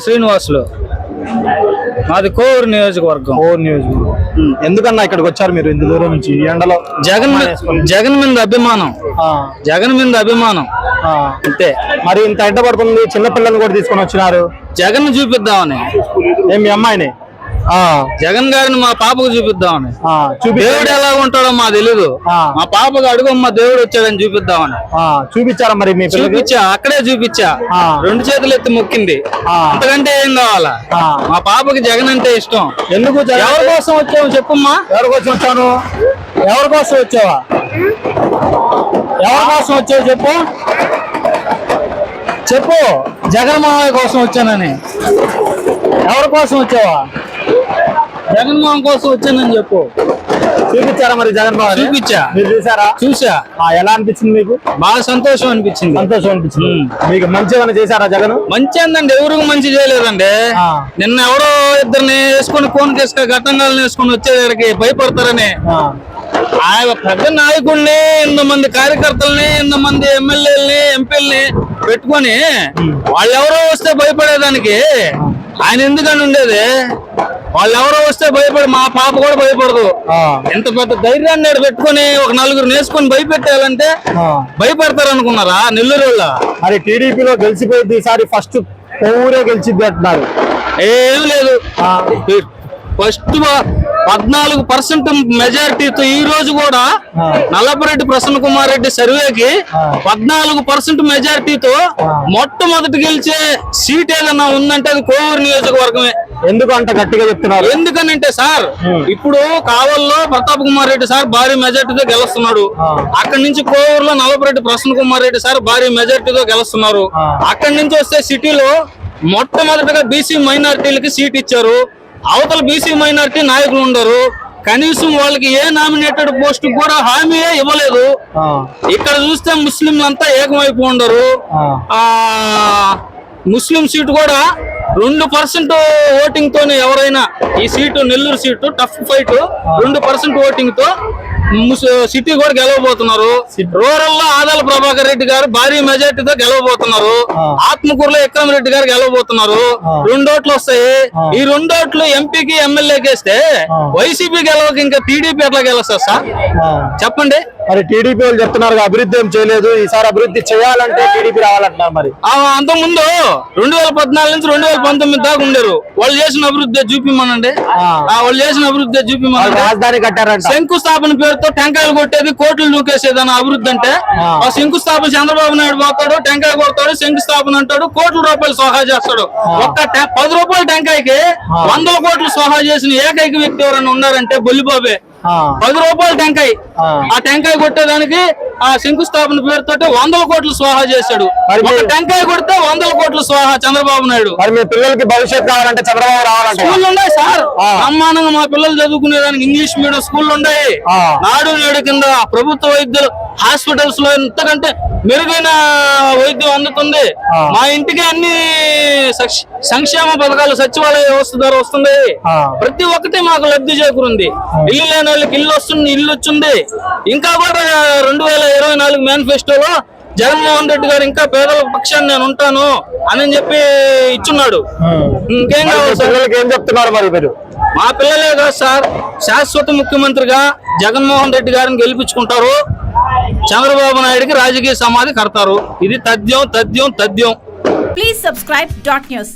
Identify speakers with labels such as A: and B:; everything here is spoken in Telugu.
A: పేరు శ్రీనివాసులు. మాది కోవూరు నియోజకవర్గం.
B: ఓ న్యూస్ ఎందుకన్నా ఇక్కడికి వచ్చారు మీరు ఇంత దూరం నుంచి? ఎండలో
A: జగన్ జగన్ మీద అభిమానం. జగన్ మీద అభిమానం. అంతే.
B: మరి ఇంత ఎండ పడుతుంది చిన్న పిల్లల్ని కూడా తీసుకొని వచ్చినారు.
A: జగన్ చూపిద్దామని.
B: ఏం మీ అమ్మాయిని?
A: జగన్ గారిని మా పాపకు చూపిద్దామని. దేవుడు ఎలా ఉంటాడో మా తెలీదు. మా పాపకు అడుగమ్మ దేవుడు వచ్చాడని చూపిద్దామని.
B: చూపించారా మరి మీ
A: చూపించా అక్కడే చూపించా. రెండు చేతులు ఎత్తి మొక్కింది. అంతకంటే ఏం కావాలా. మా పాపకి జగన్ అంటే ఇష్టం.
B: ఎందుకు
A: ఎవరి కోసం వచ్చావు చెప్పమ్మా?
B: ఎవరి కోసం వచ్చాను? ఎవరి కోసం వచ్చావా? ఎవరి కోసం వచ్చావు చెప్పు? చెప్పు.
A: జగన్ మామయ్య కోసం వచ్చానని.
B: ఎవరి కోసం వచ్చావా?
A: జగన్ మామ కోసం వచ్చానని చెప్పు.
B: చూపించారా మరి జగన్ బాబు?
A: చూపించా.
B: మీరు చూసారా
A: చూసా
B: ఎలా అనిపించింది మీకు?
A: బాగా సంతోషం అనిపించింది.
B: సంతోషం అనిపించింది. మీకు మంచి ఏమైనా చేశారా జగన్?
A: మంచి అందండి ఎవరికి మంచి చేయలేదండి. నిన్న ఎవరో ఇద్దరిని వేసుకొని కోన్ కేసుక ఘటనలు వేసుకొని వచ్చేదానికి భయపడతారని.
B: ఆ,
A: ఆయన పెద్ద నాయకుడిని ఇంతమంది కార్యకర్తల్ని ఇంతమంది ఎమ్మెల్యేలని ఎంపీలని పెట్టుకొని వాళ్ళెవరో వస్తే భయపడేదానికి ఆయన ఎందుకని ఉండేది? వాళ్ళెవరో వస్తే భయపడి మా పాప కూడా భయపడదు. ఎంత పెద్ద ధైర్యాన్ని పెట్టుకొని ఒక నలుగురు నేసుకొని భయపెట్టాలంటే. భయపడతారు అనుకున్నారా నెల్లూరు వాళ్ళ?
B: మరి టీడీపీలో గెలిచిపోయింది ఈసారి ఫస్ట్ ఊరే గెలిచిద్ది అంటున్నారు.
A: ఏం లేదు. ఫస్ట్ పద్నాలుగు పర్సెంట్ మెజారిటీతో ఈ రోజు కూడా. నల్లపురెడ్డి ప్రసన్న కుమార్ రెడ్డి సర్వేకి. పద్నాలుగు పర్సెంట్ మెజారిటీతో మొట్టమొదటి గెలిచే సీట్ ఏదన్నా ఉందంటే అది కోవూరు నియోజకవర్గమే.
B: ఎందుకు అంత గట్టిగా చెప్తున్నారు?
A: ఎందుకనంటే సార్ ఇప్పుడు కావల్లో ప్రతాప్ కుమార్ రెడ్డి సార్ భారీ మెజార్టీతో గెలుస్తున్నాడు. అక్కడి నుంచి కోవూరులో నల్లపురెడ్డి ప్రసన్న కుమార్ రెడ్డి సార్ భారీ మెజార్టీతో గెలుస్తున్నారు. అక్కడి నుంచి వస్తే సిటీలో మొట్టమొదటిగా బీసీ మైనారిటీలకి సీట్ ఇచ్చారు. అవతల బీసీ మైనారిటీ నాయకులు ఉండరు. కనీసం వాళ్ళకి ఏ నామినేటెడ్ పోస్ట్ కూడా హామీయే ఇవ్వలేదు. ఇక్కడ చూస్తే ముస్లింలంతా ఏకమైపు ఉండరు.
B: ఆ
A: ముస్లిం సీటు కూడా రెండు పర్సెంట్ ఓటింగ్ తోనే ఎవరైనా ఈ seat Nellore seat tough fight రెండు పర్సెంట్ ఓటింగ్తో సిటీ కూడా గెలవబోతున్నారు రూరల్లో ఆదాల ప్రభాకర్ రెడ్డి గారు భారీ మెజార్టీతో గెలవబోతున్నారు. ఆత్మకూరులో ఎక్రమ్ రెడ్డి గారు గెలవబోతున్నారు. రెండు ఓట్లు వస్తాయి. ఈ రెండు ఓట్లు ఎంపీకి ఎమ్మెల్యేకి వేస్తే. వైసీపీ గెలవక ఇంకా టీడీపీ ఎట్లా గెలుస్తారు సార్. చెప్పండి
B: మరి టీడీపీ వాళ్ళు చెప్తున్నారు అభివృద్ధి ఏం చేయలేదు. ఈసారి అభివృద్ధి చేయాలంటే టీడీపీ రావాలంటున్నారు మరి.
A: ఆ అంతకుముందు రెండు వేల పద్నాలుగు నుంచి రెండు వేల పంతొమ్మిది దాకా ఉండరు. వాళ్ళు చేసిన అభివృద్ధి చూపిమనండి
B: ఆ.
A: ఆ, వాళ్ళు చేసిన అభివృద్ధి చూపిమనండి
B: రాజధాని కట్టారంట.
A: శంకుస్థాపన పేరుతో టెంకాయలు కొట్టేది కోట్లు నూకేసేది అభివృద్ధి అంటే
B: ఆ.
A: శంకుస్థాపన చంద్రబాబు నాయుడు పోతాడు టెంకాయ కొడతాడు శంకుస్థాపన అంటాడు కోట్ల రూపాయలు సోహా చేస్తాడు. ఒక్క పది రూపాయల టెంకాయకి వందల కోట్లు సోహా చేసిన ఏకైక వ్యక్తి ఎవరైనా ఉన్నారంటే బొల్లిబాబే. పది రూపాయల టెంకాయ.
B: ఆ.
A: టెంకాయ కొట్టేదానికి ఆ శంకుస్థాపన పేరుతో వందల కోట్లు స్వాహా చేశాడు టెంకాయ కొడితే వందల కోట్లు స్వాహా చంద్రబాబు నాయుడు
B: మీ పిల్లలకి భవిష్యత్తు కావాలంటే చంద్రబాబు రావాలంటే
A: స్కూల్ ఉన్నాయి సార్. బ్రహ్మాండంగా మా పిల్లలు చదువుకునేదానికి ఇంగ్లీష్ మీడియం స్కూల్ ఉన్నాయి. నాడు నేడు కింద ప్రభుత్వ వైద్యులు హాస్పిటల్స్లో ఎంతకంటే మెరుగైన వైద్యం అందుతుంది. మా ఇంటికి అన్ని సక్ష- సంక్షేమ పథకాలు సచివాలయ వ్యవస్థ ద్వారా వస్తుంది. ప్రతి ఒక్కటి మాకు లబ్ధి చేకూరుంది ఇల్లు లేని వాళ్ళకి ఇల్లు వస్తుంది ఇల్లు వచ్చింది ఇంకా కూడా రెండు వేల ఇరవై నాలుగు మేనిఫెస్టోలో జగన్మోహన్ రెడ్డి గారు ఇంకా పేదల పక్షాన్ని నేను ఉంటాను అని చెప్పి ఇచ్చున్నాడు. ఇంకేం కావాలి
B: ఏం చెప్తున్నారు మరి మీరు?
A: మా పిల్లలే కాదు సార్ శాశ్వత ముఖ్యమంత్రిగా జగన్మోహన్ రెడ్డి గారిని గెలిపించుకుంటారు. చంద్రబాబు నాయుడికి రాజకీయ సమాధి కడతారు. ఇది తథ్యం తథ్యం తథ్యం.
C: Please subscribe dot news.